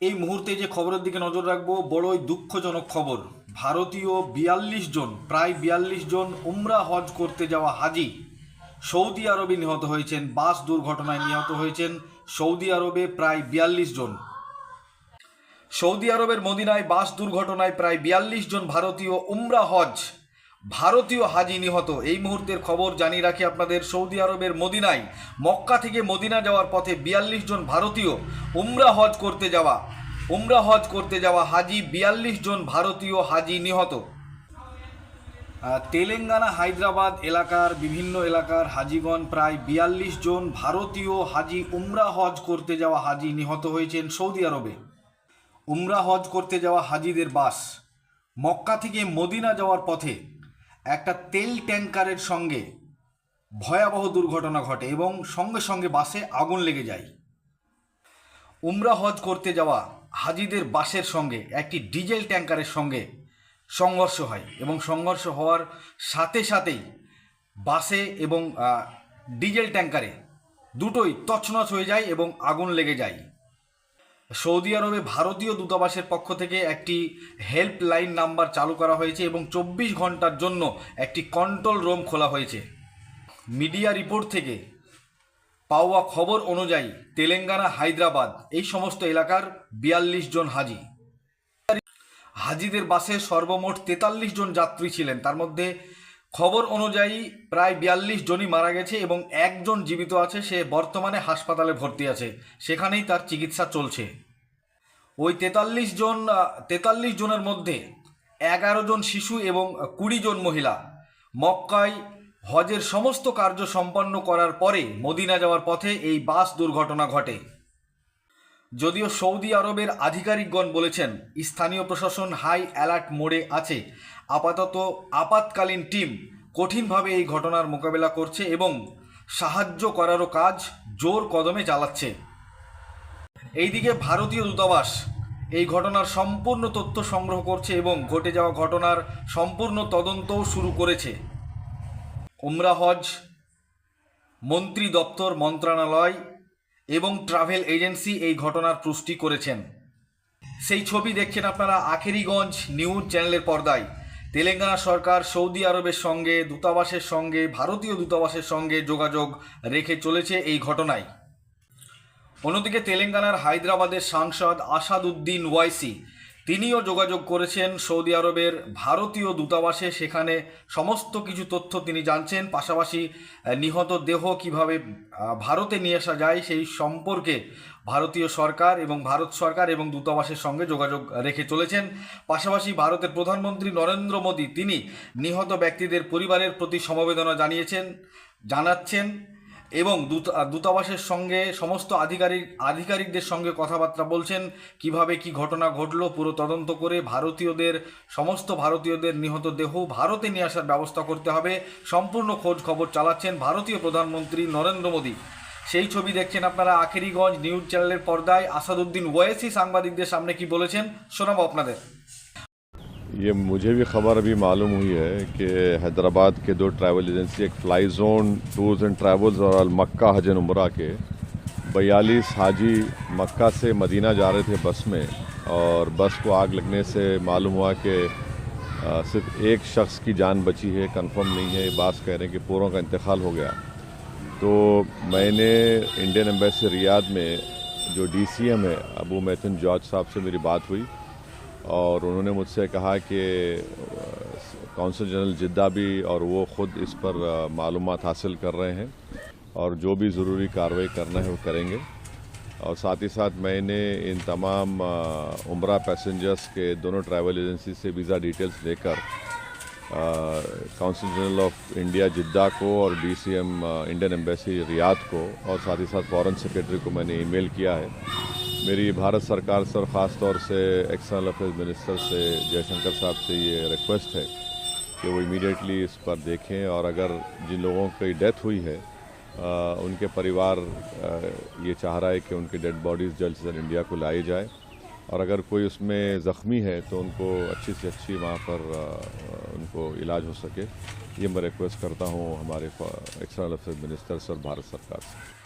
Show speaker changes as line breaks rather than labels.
এই মুহূর্তে যে খবরের দিকে নজর রাখব, বড়ই দুঃখজনক খবর। ভারতীয় বিয়াল্লিশ জন, প্রায় বিয়াল্লিশ জন উমরা হজ করতে যাওয়া হাজি। সৌদি আরবে নিহত হয়েছেন, বাস দুর্ঘটনায় নিহত হয়েছেন সৌদি আরবে প্রায় বিয়াল্লিশ জন। সৌদি আরবের মদিনায় বাস দুর্ঘটনায় প্রায় বিয়াল্লিশ জন ভারতীয় উমরা হজ ভারতীয় হাজি নিহত। এই মুহূর্তের খবর জানিয়ে রাখি আপনাদের, সৌদি আরবের মদিনায়। মক্কা থেকে মদিনা যাওয়ার পথে বিয়াল্লিশ জন ভারতীয় উমরা হজ করতে যাওয়া, উমরা হজ করতে যাওয়া হাজি বিয়াল্লিশ জন ভারতীয় হাজি নিহত। তেলেঙ্গানা, হায়দ্রাবাদ এলাকার বিভিন্ন এলাকার হাজিগণ প্রায় বিয়াল্লিশ জন ভারতীয় হাজি উমরা হজ করতে যাওয়া হাজি নিহত হয়েছেন সৌদি আরবে। উমরা হজ করতে যাওয়া হাজিদের বাস। মক্কা থেকে মদিনা যাওয়ার পথে একটা তেল ট্যাঙ্কারের সঙ্গে ভয়াবহ দুর্ঘটনা ঘটে এবং সঙ্গে সঙ্গে বাসে আগুন লেগে যায়। উমরা হজ করতে যাওয়া হাজিদের বাসের সঙ্গে একটি ডিজেল ট্যাঙ্কারের সঙ্গে সংঘর্ষ হয় এবং সংঘর্ষ হওয়ার সাথে সাথেই বাসে এবং ডিজেল ট্যাঙ্কারে দুটোই তছনছ হয়ে যায় এবং আগুন লেগে যায়। সৌদি আরবে ভারতীয় দূতাবাসের পক্ষ থেকে একটি হেল্পলাইন নাম্বার চালু করা হয়েছে এবং চব্বিশ ঘণ্টার জন্য একটি কন্ট্রোল রুম খোলা হয়েছে। মিডিয়া রিপোর্ট থেকে পাওয়া খবর অনুযায়ী তেলেঙ্গানা, হায়দ্রাবাদ এই সমস্ত এলাকার বিয়াল্লিশ জন হাজি। হাজিদের বাসে সর্বমোট তেতাল্লিশ জন যাত্রী ছিলেন। তার মধ্যে খবর অনুযায়ী প্রায় বিয়াল্লিশ জনই মারা গেছে এবং একজন জীবিত আছে, সে বর্তমানে হাসপাতালে ভর্তি আছে। সেখানেই তার চিকিৎসা চলছে। ওই তেতাল্লিশ জন তেতাল্লিশ জনের মধ্যে এগারো জন শিশু এবং কুড়ি জন মহিলা। মক্কায় হজের সমস্ত কার্য সম্পন্ন করার পরে মদিনা যাওয়ার পথে এই বাস দুর্ঘটনা ঘটে। যদিও সৌদি আরবের আধিকারিকগণ বলেছেন, স্থানীয় প্রশাসন হাই অ্যালার্ট মোডে আছে। আপাতত আপাতকালীন টিম কঠিনভাবে এই ঘটনার মোকাবেলা করছে এবং সাহায্য করারও কাজ জোর কদমে চালাচ্ছে। এইদিকে ভারতীয় দূতাবাস এই ঘটনার সম্পূর্ণ তথ্য সংগ্রহ করছে এবং ঘটে যাওয়া ঘটনার সম্পূর্ণ তদন্তও শুরু করেছে। উমরা হজ, মন্ত্রী দপ্তর মন্ত্রণালয় এবং ট্রাভেল এজেন্সি এই ঘটনার পুষ্টি করেছেন। সেই ছবি দেখছেন আপনারা আখেরিগঞ্জ নিউজ চ্যানেলের পর্দায়। তেলেঙ্গানা সরকার সৌদি আরবের সঙ্গে, দূতাবাসের সঙ্গে, ভারতীয় দূতাবাসের সঙ্গে যোগাযোগ রেখে চলেছে এই ঘটনায়। অন্যদিকে তেলেঙ্গানার হায়দ্রাবাদের সাংসদ আসাদ উদ্দিন ওয়াইসি তিনিও যোগাযোগ করেছেন সৌদি আরবের ভারতীয় দূতাবাসে। সেখানে সমস্ত কিছু তথ্য তিনি জানছেন। পাশাপাশি নিহত দেহ কীভাবে ভারতে নিয়ে আসা যায় সেই সম্পর্কে ভারতীয় সরকার এবং ভারত সরকার এবং দূতাবাসের সঙ্গে যোগাযোগ রেখে চলেছেন। পাশাপাশি ভারতের প্রধানমন্ত্রী নরেন্দ্র মোদী, তিনি নিহত ব্যক্তিদের পরিবারের প্রতি সমবেদনা জানিয়েছেন, জানাচ্ছেন। এবং দূত- দূতাবাসের সঙ্গে সমস্ত আধিকারিক, আধিকারিকদের সঙ্গে কথাবার্তা বলছেন, কীভাবে কি ঘটনা ঘটলো, পুরো তদন্ত করে ভারতীয়দের, সমস্ত ভারতীয়দের নিহত দেহ ভারতে নিয়ে আসার ব্যবস্থা করতে হবে। সম্পূর্ণ খোঁজ খবর চালাচ্ছেন ভারতীয় প্রধানমন্ত্রী নরেন্দ্র মোদী। সেই ছবি দেখছেন আপনারা আখেরিগঞ্জ নিউজ চ্যানেলের পর্দায়। আসাদুদ্দিন ওয়েসি সাংবাদিকদের সামনে কি বলেছেন, শোনাবো আপনাদের।
یہ مجھے بھی خبر ابھی معلوم ہوئی ہے کہ حیدرآباد کے دو ٹریول ایجنسی ایک فلائی زون ٹورز اینڈ ٹریولز اور المکہ حجن عمرہ کے بیالیس حاجی مکہ سے مدینہ جا رہے تھے بس میں اور بس کو آگ لگنے سے معلوم ہوا کہ صرف ایک شخص کی جان بچی ہے کنفرم نہیں ہے بعض کہہ رہے ہیں کہ پوروں کا انتقال ہو گیا۔ تو میں نے انڈین امبیسی ریاض میں جو ڈی سی ایم ہے، ابو میتن جارج صاحب سے میری بات ہوئی۔ اور انہوں نے مجھ سے کہا کہ، کونسل جنرل جدہ بھی اور وہ خود اس پر معلومات حاصل کر رہے ہیں اور جو بھی ضروری کاروائی کرنا ہے وہ کریں گے۔ اور ساتھ ہی ساتھ میں نے ان تمام عمرہ پیسنجرز کے دونوں ٹریول ایجنسی سے ویزا ڈیٹیلز لے کر کونسل جنرل آف انڈیا جدہ کو اور ڈی سی ایم انڈین ایمبیسی ریاض کو اور ساتھ ہی ساتھ فورن سیکریٹری کو میں نے ای میل کیا ہے۔ میری بھارت سرکار سر خاص طور سے ایکسٹرنل افیئرز منسٹر سے جے شنکر صاحب سے یہ ریکویسٹ ہے کہ وہ امیڈیٹلی اس پر دیکھیں اور اگر جن لوگوں کی ڈیتھ ہوئی ہے آ, ان کے پریوار آ, یہ چاہ رہا ہے کہ ان کی ڈیڈ باڈیز جلد سے انڈیا کو لائی جائے اور اگر کوئی اس میں زخمی ہے تو ان کو اچھی سے اچھی وہاں پر آ, ان کو علاج ہو سکے یہ میں ریکویسٹ کرتا ہوں ہمارے ایکسٹرنل افیئر منسٹر سر بھارت سرکار سے۔